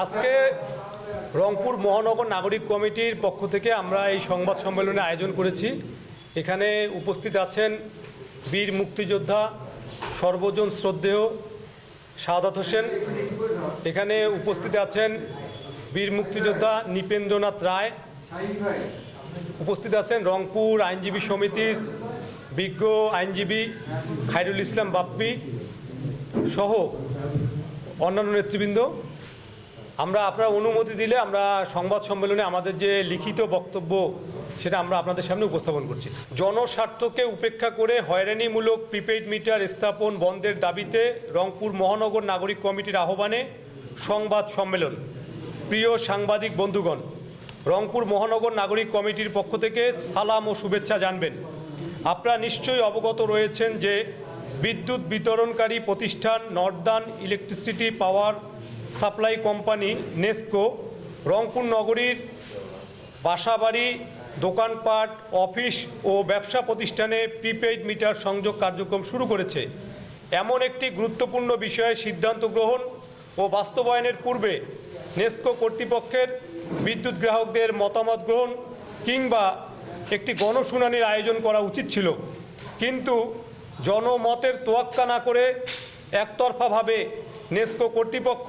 আজকে রংপুর মহানগর নাগরিক কমিটির পক্ষ থেকে আমরা এই সংবাদ সম্মেলনে আয়োজন করেছি। এখানে উপস্থিত আছেন বীর মুক্তিযোদ্ধা সর্বজন শ্রদ্ধেয় শাহাদাত হোসেন। এখানে উপস্থিত আছেন বীর মুক্তিযোদ্ধা নৃপেন্দ্রনাথ রায়। উপস্থিত আছেন রংপুর আইনজীবী সমিতির বিজ্ঞ আইনজীবী খায়রুল ইসলাম বাপ্পি সহ অন্যান্য নেতৃবৃন্দ। আমরা আপনার অনুমতি দিলে আমরা সংবাদ সম্মেলনে আমাদের যে লিখিত বক্তব্য, সেটা আমরা আপনাদের সামনে উপস্থাপন করছি। জনস্বার্থকে উপেক্ষা করে হয়রানিমূলক প্রিপেইড মিটার স্থাপন বন্ধের দাবিতে রংপুর মহানগর নাগরিক কমিটির আহ্বানে সংবাদ সম্মেলন। প্রিয় সাংবাদিক বন্ধুগণ, রংপুর মহানগর নাগরিক কমিটির পক্ষ থেকে সালাম ও শুভেচ্ছা জানবেন। আপনারা নিশ্চয়ই অবগত রয়েছেন যে বিদ্যুৎ বিতরণকারী প্রতিষ্ঠান northern electricity power supply company NESCO, Rangpur নগরীর বাসাবাড়ি, দোকানপাট, অফিস ও ব্যবসা প্রতিষ্ঠানে প্রিপেইড মিটার সংযোগ কার্যক্রম শুরু করেছে। এমন একটি গুরুত্বপূর্ণ বিষয়ে সিদ্ধান্ত গ্রহণ ও বাস্তবায়নের পূর্বে নেস্কো কর্তৃপক্ষের বিদ্যুৎ গ্রাহকদের মতামত গ্রহণ কিংবা একটি গণশুনানির আয়োজন করা উচিত ছিল। কিন্তু জনমতের তোয়াক্কা না করে একতরফাভাবে নেস্কো কর্তৃপক্ষ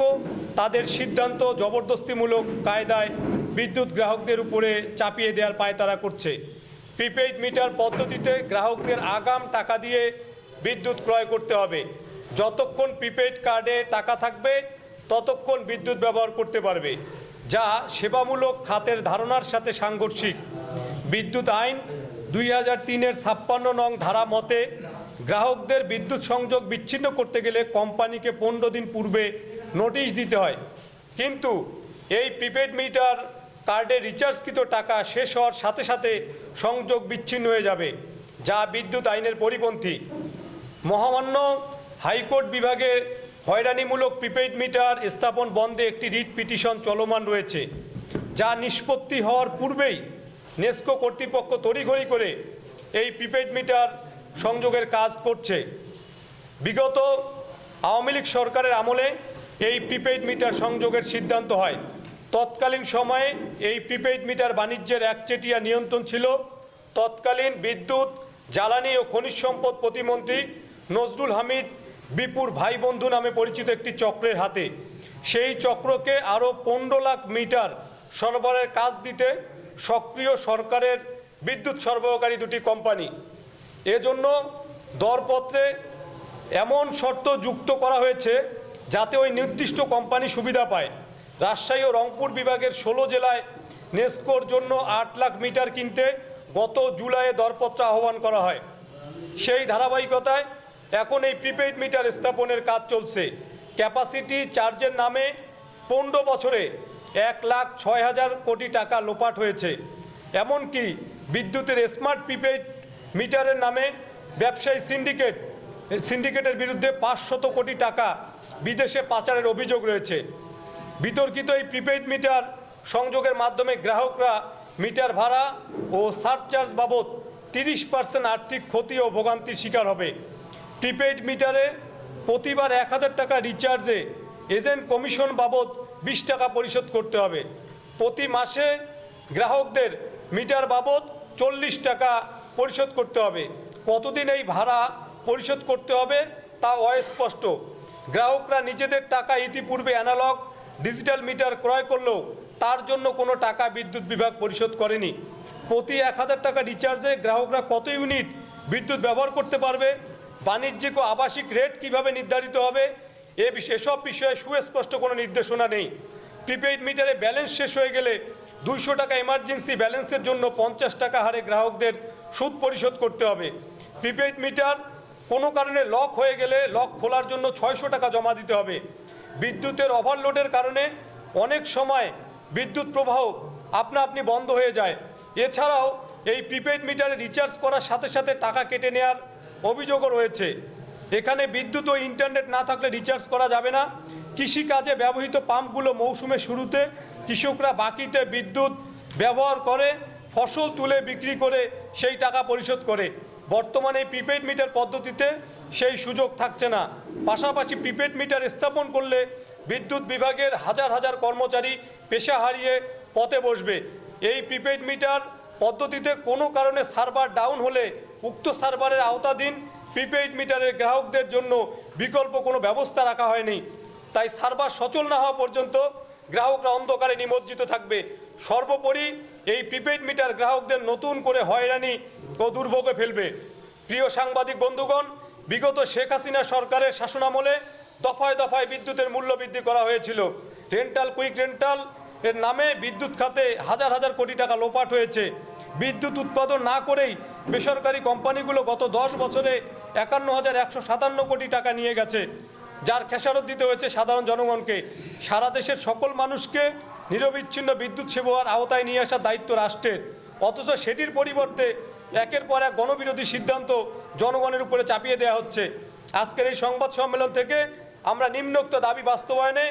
তাদের সিদ্ধান্ত জবরদস্তিমূলক কায়দায় বিদ্যুৎ গ্রাহকদের উপরে চাপিয়ে দেওয়ার পায়তারা করছে। প্রিপেইড মিটার পদ্ধতিতে গ্রাহকদের আগাম টাকা দিয়ে বিদ্যুৎ ক্রয় করতে হবে। যতক্ষণ প্রিপেইড কার্ডে টাকা থাকবে, ততক্ষণ বিদ্যুৎ ব্যবহার করতে পারবে, যা সেবামূলক খাতের ধারণার সাথে সাংঘর্ষিক। বিদ্যুৎ আইন দুই হাজার তিনের ছাপ্পান্ন নং ধারা মতে গ্রাহকদের বিদ্যুৎ সংযোগ বিচ্ছিন্ন করতে গেলে কোম্পানিকে পনেরো দিন পূর্বে নোটিশ দিতে হয়। কিন্তু এই প্রিপেড মিটার কার্ডে রিচার্জকৃত টাকা শেষ হওয়ার সাথে সাথে সংযোগ বিচ্ছিন্ন হয়ে যাবে, যা বিদ্যুৎ আইনের পরিপন্থী। মহামান্য হাইকোর্ট বিভাগে হয়রানিমূলক প্রিপেইড মিটার স্থাপন বন্ধে একটি রিট পিটিশন চলমান রয়েছে, যা নিষ্পত্তি হওয়ার পূর্বেই নেস্কো কর্তৃপক্ষ তড়িঘড়ি করে এই প্রিপেইড মিটার সংযোগের কাজ করছে। বিগত আওয়ামী লীগ সরকারের আমলে এই প্রিপেইড মিটার সংযোগের সিদ্ধান্ত হয়। তৎকালীন সময়ে এই প্রিপেইড মিটার বাণিজ্যের একচেটিয়া নিয়ন্ত্রণ ছিল। তৎকালীন বিদ্যুৎ, জ্বালানি ও খনিজ সম্পদ প্রতিমন্ত্রী নজরুল হামিদ বিপুর ভাই বন্ধু নামে পরিচিত একটি চক্রের হাতে। সেই চক্রকে আরও পনেরো লাখ মিটার সরবরাহের কাজ দিতে সক্রিয় সরকারের বিদ্যুৎ সরবরাহকারী দুটি কোম্পানি এজন্য দরপত্রে এমন শর্ত যুক্ত করা হয়েছে যাতে ওই নির্দিষ্ট কোম্পানি সুবিধা পায়। রাজশাহী ও রংপুর বিভাগের ষোলো জেলায় নেস্কোর জন্য আট লাখ মিটার কিনতে গত জুলাইয়ে দরপত্র আহ্বান করা হয়। সেই ধারাবাহিকতায় এখন এই প্রিপেইড মিটার স্থাপনের কাজ চলছে। ক্যাপাসিটি চার্জের নামে পনেরো বছরে এক লাখ ছয় হাজার কোটি টাকা লোপাট হয়েছে। এমনকি বিদ্যুতের স্মার্ট প্রিপেইড মিটারের নামে ব্যবসায়ী সিন্ডিকেট সিন্ডিকেটের বিরুদ্ধে পাঁচশত কোটি টাকা বিদেশে পাচারের অভিযোগ রয়েছে। বিতর্কিত এই প্রিপেইড মিটার সংযোগের মাধ্যমে গ্রাহকরা মিটার ভাড়া ও সারচার্জ বাবদ তিরিশ পার্সেন্ট আর্থিক ক্ষতি ও ভোগান্তির শিকার হবে। প্রিপেইড মিটারে প্রতিবার এক হাজার টাকা রিচার্জে এজেন্ট কমিশন বাবদ বিশ টাকা পরিশোধ করতে হবে। প্রতি মাসে গ্রাহকদের মিটার বাবদ চল্লিশ টাকা পরিশোধ করতে হবে। কতদিন এই ভাড়া পরিশোধ করতে হবে তা অস্পষ্ট। গ্রাহকরা নিজেদের টাকা ইতিপূর্বে অ্যানালগ ডিজিটাল মিটার ক্রয় করলেও তার জন্য কোনো টাকা বিদ্যুৎ বিভাগ পরিশোধ করেনি। প্রতি এক হাজার টাকা রিচার্জে গ্রাহকরা কত ইউনিট বিদ্যুৎ ব্যবহার করতে পারবে, বাণিজ্যিক ও আবাসিক রেট কীভাবে নির্ধারিত হবে, এ এসব বিষয়ে সুস্পষ্ট কোনো নির্দেশনা নেই। প্রিপেইড মিটারে ব্যালেন্স শেষ হয়ে গেলে দুইশো টাকা এমার্জেন্সি ব্যালেন্সের জন্য পঞ্চাশ টাকা হারে গ্রাহকদের সুদ পরিশোধ করতে হবে। প্রিপেইড মিটার কোনো কারণে লক হয়ে গেলে লক খোলার জন্য ছয়শো টাকা জমা দিতে হবে। বিদ্যুতের ওভারলোডের কারণে অনেক সময় বিদ্যুৎ প্রবাহ আপনা আপনি বন্ধ হয়ে যায়। এছাড়াও এই প্রিপেইড মিটারে রিচার্জ করার সাথে সাথে টাকা কেটে নেওয়ার অভিযোগও রয়েছে। এখানে বিদ্যুৎ ও ইন্টারনেট না থাকলে রিচার্জ করা যাবে না। কৃষিকাজে ব্যবহৃত পাম্পগুলো মৌসুমের শুরুতে কৃষকরা বাকিতে বিদ্যুৎ ব্যবহার করে, ফসল তুলে বিক্রি করে সেই টাকা পরিশোধ করে। বর্তমানে প্রিপেড মিটার পদ্ধতিতে সেই সুযোগ থাকছে না। পাশাপাশি প্রিপেড মিটার স্থাপন করলে বিদ্যুৎ বিভাগের হাজার হাজার কর্মচারী পেশা হারিয়ে পথে বসবে। এই প্রিপেড মিটার পদ্ধতিতে কোনো কারণে সার্ভার ডাউন হলে উক্ত সার্ভারের আওতাধীন প্রিপেইড মিটারের গ্রাহকদের জন্য বিকল্প কোনো ব্যবস্থা রাখা হয়নি। তাই সার্ভার সচল না হওয়া পর্যন্ত গ্রাহকরা অন্ধকারে নিমজ্জিত থাকবে। সর্বোপরি এই প্রিপেইড মিটার গ্রাহকদের নতুন করে হয়রানি ও দুর্ভোগে ফেলবে। প্রিয় সাংবাদিক বন্ধুগণ, বিগত শেখ হাসিনা সরকারের শাসনামলে দফায় দফায় বিদ্যুতের মূল্য বৃদ্ধি করা হয়েছিল। রেন্টাল, কুইক রেন্টাল এর নামে বিদ্যুৎ খাতে হাজার হাজার কোটি টাকা লোপাট হয়েছে। বিদ্যুৎ উৎপাদন না করেই বেসরকারি কোম্পানিগুলো গত দশ বছরে একান্ন হাজার একশো সাতান্ন কোটি টাকা নিয়ে গেছে। যার খেসারত দিতে হয়েছে সাধারণ জনগণকে। সারা দেশের সকল মানুষকে নিরবিচ্ছিন্ন বিদ্যুৎ সেবার আওতায় নিয়ে আসার দায়িত্ব রাষ্ট্রের। অথচ সেটির পরিবর্তে একের পর এক গণবিরোধী সিদ্ধান্ত জনগণের উপরে চাপিয়ে দেওয়া হচ্ছে। আজকের এই সংবাদ সম্মেলন থেকে আমরা নিম্নোক্ত দাবি বাস্তবায়নে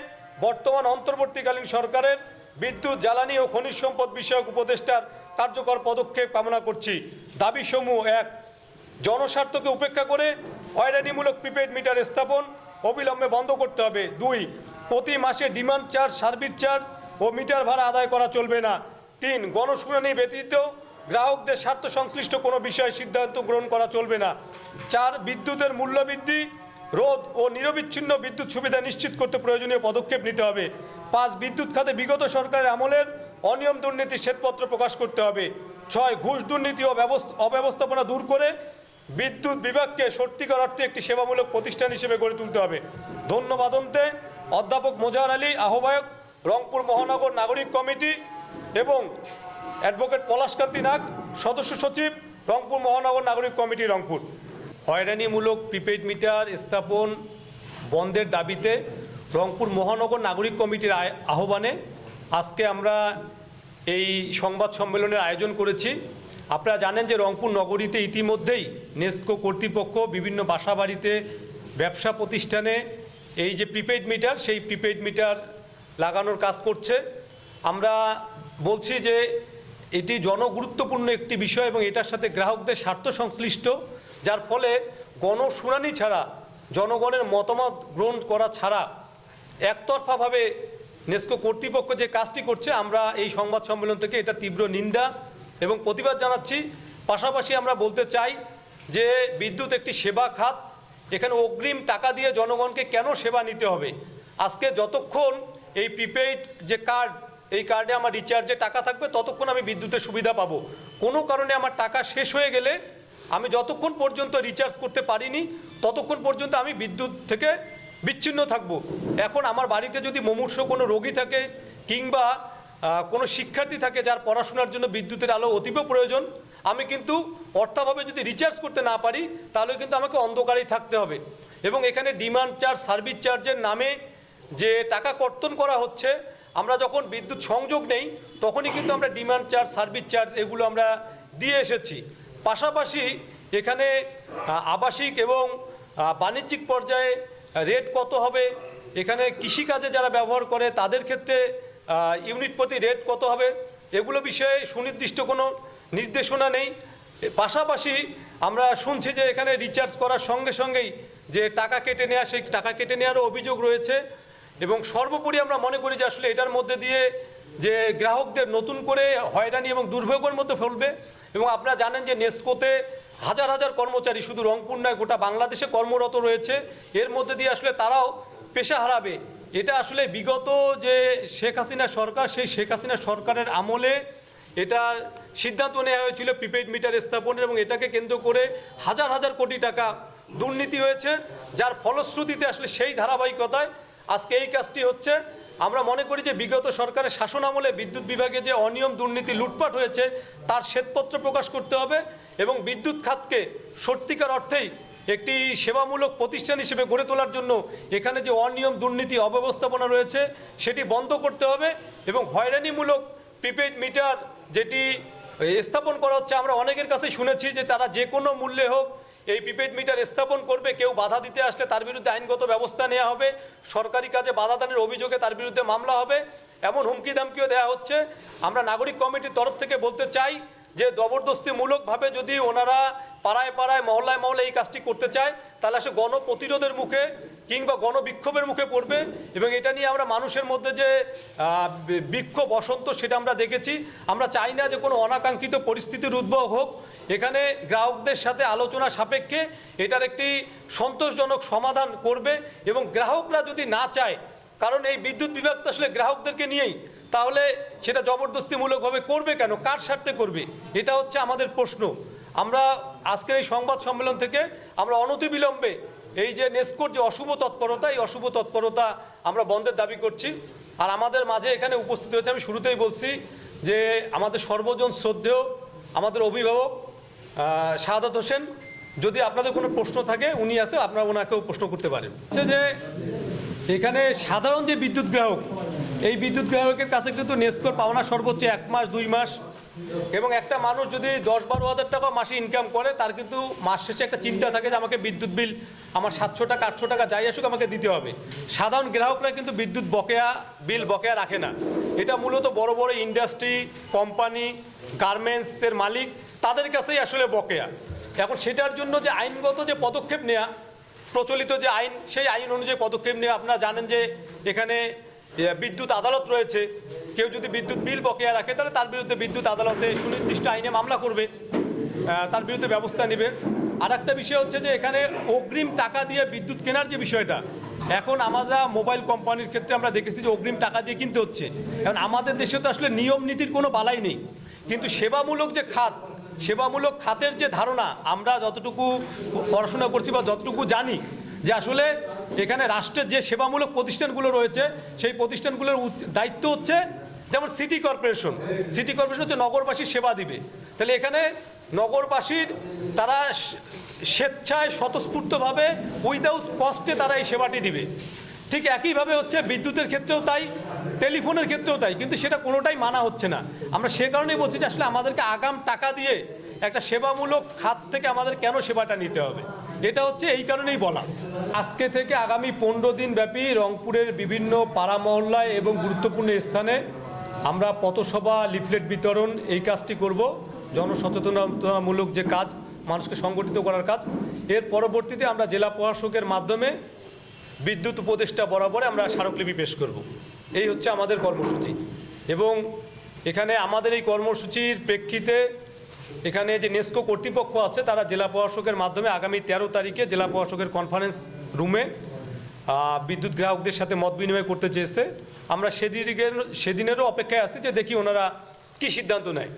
বর্তমান অন্তর্বর্তীকালীন সরকারের বিদ্যুৎ, জ্বালানি ও খনিজ সম্পদ বিষয়ক উপদেষ্টার কার্যকর পদক্ষেপ কামনা করছি। দাবিসমূহ এক, জনস্বার্থকে উপেক্ষা করে হয়রানিমূলক প্রিপেড মিটার স্থাপন অবিলম্বে বন্ধ করতে হবে। দুই, প্রতি মাসে ডিমান্ড চার্জ সার্ভিস চার্জ ও মিটার ভাড়া আদায় করা চলবে না। তিন, গণশুনানি ব্যতীত গ্রাহকদের স্বার্থ সংশ্লিষ্ট কোনো বিষয়ে সিদ্ধান্ত গ্রহণ করা চলবে না। চার, বিদ্যুতের মূল্য বৃদ্ধি রোধ ও নিরবিচ্ছিন্ন বিদ্যুৎ সুবিধা নিশ্চিত করতে প্রয়োজনীয় পদক্ষেপ নিতে হবে। পাঁচ, বিদ্যুৎ খাতে বিগত সরকারের আমলের অনিয়ম দুর্নীতির শ্বেতপত্র প্রকাশ করতে হবে। ছয়, ঘুষ দুর্নীতি ও ব্যবস্থা অব্যবস্থাপনা দূর করে বিদ্যুৎ বিভাগকে সত্যিকার অর্থে একটি সেবামূলক প্রতিষ্ঠান হিসেবে গড়ে তুলতে হবে। ধন্যবাদ অন্তে, অধ্যাপক মোজাহার আলী, আহ্বায়ক রংপুর মহানগর নাগরিক কমিটি এবং অ্যাডভোকেট পলাশকান্তি নাগ, সদস্য সচিব রংপুর মহানগর নাগরিক কমিটি রংপুর। হয়রানিমূলক প্রিপেড মিটার স্থাপন বন্ধের দাবিতে রংপুর মহানগর নাগরিক কমিটির আহ্বানে আজকে আমরা এই সংবাদ সম্মেলনের আয়োজন করেছি। আপনারা জানেন যে রংপুর নগরীতে ইতিমধ্যেই নেস্কো কর্তৃপক্ষ বিভিন্ন বাসাবাড়িতে ব্যবসা প্রতিষ্ঠানে এই যে প্রিপেড মিটার, সেই প্রিপেড মিটার লাগানোর কাজ করছে। আমরা বলছি যে এটি জনগুরুত্বপূর্ণ একটি বিষয় এবং এটার সাথে গ্রাহকদের স্বার্থ সংশ্লিষ্ট, যার ফলে গণশুনানি ছাড়া, জনগণের মতামত গ্রহণ করা ছাড়া একতরফাভাবে নেস্কো কর্তৃপক্ষ যে কাজটি করছে, আমরা এই সংবাদ সম্মেলন থেকে এটা তীব্র নিন্দা এবং প্রতিবাদ জানাচ্ছি। পাশাপাশি আমরা বলতে চাই যে বিদ্যুৎ একটি সেবা খাত, এখানে অগ্রিম টাকা দিয়ে জনগণকে কেন সেবা নিতে হবে? আজকে যতক্ষণ এই প্রিপেইড যে কার্ড, এই কার্ডে আমার রিচার্জে টাকা থাকবে, ততক্ষণ আমি বিদ্যুতের সুবিধা পাবো। কোনো কারণে আমার টাকা শেষ হয়ে গেলে আমি যতক্ষণ পর্যন্ত রিচার্জ করতে পারিনি, ততক্ষণ পর্যন্ত আমি বিদ্যুৎ থেকে বিচ্ছিন্ন থাকব। এখন আমার বাড়িতে যদি মুমূর্ষ কোনো রোগী থাকে কিংবা কোনো শিক্ষার্থী থাকে যার পড়াশোনার জন্য বিদ্যুতের আলো অতীব প্রয়োজন। আমি কিন্তু অর্থাভাবে যদি রিচার্জ করতে না পারি, তাহলে কিন্তু আমাকে অন্ধকারেই থাকতে হবে। এবং এখানে ডিমান্ড চার্জ সার্ভিস চার্জের নামে যে টাকা কর্তন করা হচ্ছে, আমরা যখন বিদ্যুৎ সংযোগ নেই, তখনই কিন্তু আমরা ডিমান্ড চার্জ সার্ভিস চার্জ এগুলো আমরা দিয়ে এসেছি। পাশাপাশি এখানে আবাসিক এবং বাণিজ্যিক পর্যায়ে রেট কত হবে, এখানে কৃষিকাজে যারা ব্যবহার করে, তাদের ক্ষেত্রে ইউনিট প্রতি রেট কত হবে? এগুলো বিষয়ে সুনির্দিষ্ট কোনো নির্দেশনা নেই। পাশাপাশি আমরা শুনছি যে এখানে রিচার্জ করার সঙ্গে সঙ্গেই যে টাকা কেটে নেওয়া সেই টাকা কেটে নেওয়ারও অভিযোগ রয়েছে। এবং সর্বোপরি আমরা মনে করি যে আসলে এটার মধ্যে দিয়ে যে গ্রাহকদের নতুন করে হয়রানি এবং দুর্ভোগের মধ্যে ফেলবে। এবং আপনারা জানেন যে নেস্কোতে হাজার হাজার কর্মচারী শুধু রংপুর নয়, গোটা বাংলাদেশে কর্মরত রয়েছে। এর মধ্যে দিয়ে আসলে তারাও পেশা হারাবে। এটা আসলে বিগত যে শেখ হাসিনা সরকার, সেই শেখ হাসিনা সরকারের আমলে এটা সিদ্ধান্ত নেওয়া হয়েছিল প্রিপেড মিটার স্থাপনের এবং এটাকে কেন্দ্র করে হাজার হাজার কোটি টাকা দুর্নীতি হয়েছে, যার ফলশ্রুতিতে আসলে সেই ধারাবাহিকতায় আজকে এই কাজটি হচ্ছে। আমরা মনে করি যে বিগত সরকারের শাসন আমলে বিদ্যুৎ বিভাগে যে অনিয়ম দুর্নীতি লুটপাট হয়েছে, তার শ্বেতপত্র প্রকাশ করতে হবে এবং বিদ্যুৎ খাতকে সত্যিকার অর্থেই একটি সেবামূলক প্রতিষ্ঠান হিসেবে গড়ে তোলার জন্য এখানে যে অনিয়ম, দুর্নীতি, অব্যবস্থাপনা রয়েছে, সেটি বন্ধ করতে হবে এবং হয়রানিমূলক প্রিপেড মিটার যেটি স্থাপন করা হচ্ছে, আমরা অনেকের কাছে শুনেছি যে তারা যে কোনো মূল্যে হোক এই প্রিপেড মিটার স্থাপন করবে, কেউ বাধা দিতে আসলে তার বিরুদ্ধে আইনগত ব্যবস্থা নেওয়া হবে, সরকারি কাজে বাধা দানের অভিযোগে তার বিরুদ্ধে মামলা হবে, এমন হুমকি দামকিও দেওয়া হচ্ছে। আমরা নাগরিক কমিটির তরফ থেকে বলতে চাই যে জবরদস্তিমূলকভাবে যদি ওনারা পাড়ায় পাড়ায়, মহল্লায় মহল্লায় এই কাজটি করতে চায়, তাহলে সে গণ প্রতিরোধের মুখে কিংবা গণবিক্ষোভের মুখে পড়বে এবং এটা নিয়ে আমরা মানুষের মধ্যে যে বিক্ষোভ বসন্ত সেটা আমরা দেখেছি। আমরা চাই না যে কোনো অনাকাঙ্ক্ষিত পরিস্থিতির উদ্ভব হোক। এখানে গ্রাহকদের সাথে আলোচনা সাপেক্ষে এটার একটি সন্তোষজনক সমাধান করবে এবং গ্রাহকরা যদি না চায়, কারণ এই বিদ্যুৎ বিভাগ তো আসলে গ্রাহকদেরকে নিয়েই তাহলে সেটা জবরদস্তিমূলকভাবে করবে কেন? কার স্বার্থে করবে? এটা হচ্ছে আমাদের প্রশ্ন। আমরা আজকের এই সংবাদ সম্মেলন থেকে আমরা অনতিবিলম্বে এই যে নেস্কোর যে অশুভ তৎপরতা, এই অশুভ তৎপরতা আমরা বন্ধের দাবি করছি। আর আমাদের মাঝে এখানে উপস্থিত হয়েছে, আমি শুরুতেই বলছি যে আমাদের সর্বজন শ্রদ্ধেয় আমাদের অভিভাবক শাহাদাত হোসেন, যদি আপনাদের কোনো প্রশ্ন থাকে, উনি আছে, আপনারা ওনাকেও প্রশ্ন করতে পারেন। যে এখানে সাধারণ যে বিদ্যুৎ গ্রাহক এই বিদ্যুৎ গ্রাহকের কাছে কিন্তু নেস্কোর পাওনা সর্বোচ্চ এক মাস, দুই মাস। এবং একটা মানুষ যদি দশ বারো হাজার টাকা মাসে ইনকাম করে, তার কিন্তু মাস শেষে একটা চিন্তা থাকে যে আমাকে বিদ্যুৎ বিল, আমার সাতশো টাকা, আটশো টাকা যাই আসুক আমাকে দিতে হবে। সাধারণ গ্রাহকরা কিন্তু বিদ্যুৎ বকেয়া, বিল বকেয়া রাখে না। এটা মূলত বড় বড় ইন্ডাস্ট্রি কোম্পানি গার্মেন্টসের মালিক, তাদের কাছেই আসলে বকেয়া। এখন সেটার জন্য যে আইনগত যে পদক্ষেপ নেওয়া প্রচলিত যে আইন, সেই আইন অনুযায়ী পদক্ষেপ নিয়ে, আপনারা জানেন যে এখানে বিদ্যুৎ আদালত রয়েছে। কেউ যদি বিদ্যুৎ বিল বকেয়া রাখে, তাহলে তার বিরুদ্ধে বিদ্যুৎ আদালতে সুনির্দিষ্ট আইনে মামলা করবে। তার বিরুদ্ধে ব্যবস্থা নেবে। আর একটা বিষয় হচ্ছে যে, এখানে অগ্রিম টাকা দিয়ে বিদ্যুৎ কেনার যে বিষয়টা, এখন আমরা মোবাইল কোম্পানির ক্ষেত্রে আমরা দেখেছি যে, অগ্রিম টাকা দিয়ে কিনতে হচ্ছে। এখন আমাদের দেশে তো আসলে নিয়ম নীতির কোনো বালাই নেই। কিন্তু সেবামূলক যে খাত, সেবামূলক খাতের যে ধারণা, আমরা যতটুকু পড়াশোনা করছি বা যতটুকু জানি যে আসলে এখানে রাষ্ট্রের যে সেবামূলক প্রতিষ্ঠানগুলো রয়েছে, সেই প্রতিষ্ঠানগুলোর দায়িত্ব হচ্ছে যেমন সিটি কর্পোরেশন। সিটি কর্পোরেশন হচ্ছে নগরবাসীর সেবা দিবে। তাহলে এখানে নগরবাসীর তারা স্বেচ্ছায় স্বতঃস্ফূর্তভাবে উইদাউট কস্টে তারা এই সেবাটি দিবে। ঠিক একইভাবে হচ্ছে বিদ্যুতের ক্ষেত্রেও তাই, টেলিফোনের ক্ষেত্রেও তাই, কিন্তু সেটা কোনোটাই মানা হচ্ছে না। আমরা সে কারণেই বলছি যে আসলে আমাদেরকে আগাম টাকা দিয়ে একটা সেবামূলক খাত থেকে আমাদের কেন সেবাটা নিতে হবে? এটা হচ্ছে এই কারণেই বলা। আজকে থেকে আগামী পনেরো দিন ব্যাপী রংপুরের বিভিন্ন পাড়া মহল্লায় এবং গুরুত্বপূর্ণ স্থানে আমরা পথসভা, লিফলেট বিতরণ এই কাজটি করব। জনসচেতনতামূলক যে কাজ, মানুষকে সংগঠিত করার কাজ, এর পরবর্তীতে আমরা জেলা প্রশাসকের মাধ্যমে বিদ্যুৎ উপদেষ্টা বরাবরে আমরা স্মারকলিপি পেশ করব। এই হচ্ছে আমাদের কর্মসূচি। এবং এখানে আমাদের এই কর্মসূচির প্রেক্ষিতে এখানে যে নেস্কো কর্তৃপক্ষ আছে, তারা জেলা প্রশাসকের মাধ্যমে আগামী তেরো তারিখে জেলা প্রশাসকের কনফারেন্স রুমে বিদ্যুৎ গ্রাহকদের সাথে মত বিনিময় করতে চেয়েছে। আমরা সেদিনের সেদিনেরও অপেক্ষায় আছি যে দেখি ওনারা কি সিদ্ধান্ত নেয়।